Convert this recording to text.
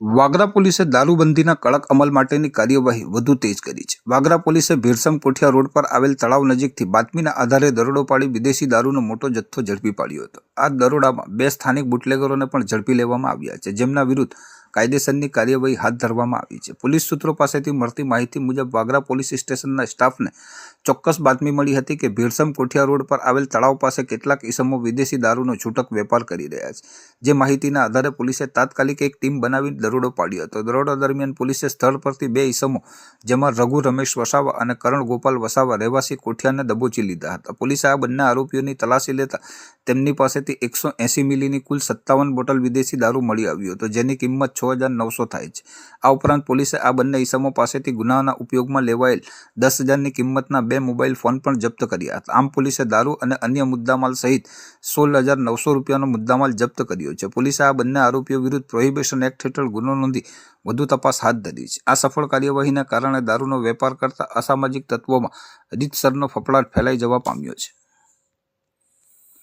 વાગરા પોલીસે દારૂબંધીના કડક અમલ માટેની કાર્યવાહી વધુ તેજ કરી છે. વાગરા પોલીસે ભીરસમ કોઠિયા રોડ પર આવેલ તળાવ નજીકથી બાતમીના આધારે દરોડો પાડી વિદેશી દારૂનો મોટો જથ્થો ઝડપી પાડ્યો હતો. આ દરોડામાં બે સ્થાનિક બુટલેગરોને પણ ઝડપી લેવામાં આવ્યા છે, જેમના વિરુદ્ધ કાયદેસરની કાર્યવાહી હાથ ધરવામાં આવી છે. પોલીસ સૂત્રો પાસેથી મળતી માહિતી મુજબ વાગરા પોલીસ સ્ટેશનના સ્ટાફને ચોક્કસ બાતમી મળી હતી કે ભીરસમ કોઠિયા રોડ પર આવેલ તળાવ પાસે કેટલાક ઈસમો વિદેશી દારૂનો છૂટક વેપાર કરી રહ્યા છે. જે માહિતીના આધારે પોલીસે તાત્કાલિક એક ટીમ બનાવી દરોડો પાડ્યો હતો. દરોડા દરમિયાન પોલીસે સ્થળ પરથી બે ઈસમો જેમાં રઘુ રમેશ વસાવા અને કરણ ગોપાલ વસાવા રહેવાસી કોઠિયાને દબોચી લીધા હતા. પોલીસે આ બંને આરોપીઓની તલાશી લેતા તેમની પાસેથી એકસો એંસી મિલીની કુલ સત્તાવન બોટલ વિદેશી દારૂ મળી આવ્યો હતો, જેની કિંમત છ હજાર નવસો થાય છે. આ ઉપરાંત પોલીસે આ બંને ઈસમો પાસેથી ગુનાના ઉપયોગમાં લેવાયેલ દસ હજારની કિંમતના બે મોબાઈલ ફોન પણ જપ્ત કર્યા હતા. આમ પોલીસે દારૂ અને અન્ય મુદ્દામાલ સહિત સોળ હજાર નવસો રૂપિયાનો મુદ્દામાલ જપ્ત કર્યો છે. પોલીસે આ બંને આરોપીઓ વિરુદ્ધ પ્રોહિબિશન એક્ટ હેઠળ ગુનો નોંધી વધુ તપાસ હાથ ધરી છે. આ સફળ કાર્યવાહીના કારણે દારૂનો વેપાર કરતા અસામાજિક તત્વોમાં રીતસરનો ફફડાટ ફેલાઈ જવા પામ્યો છે.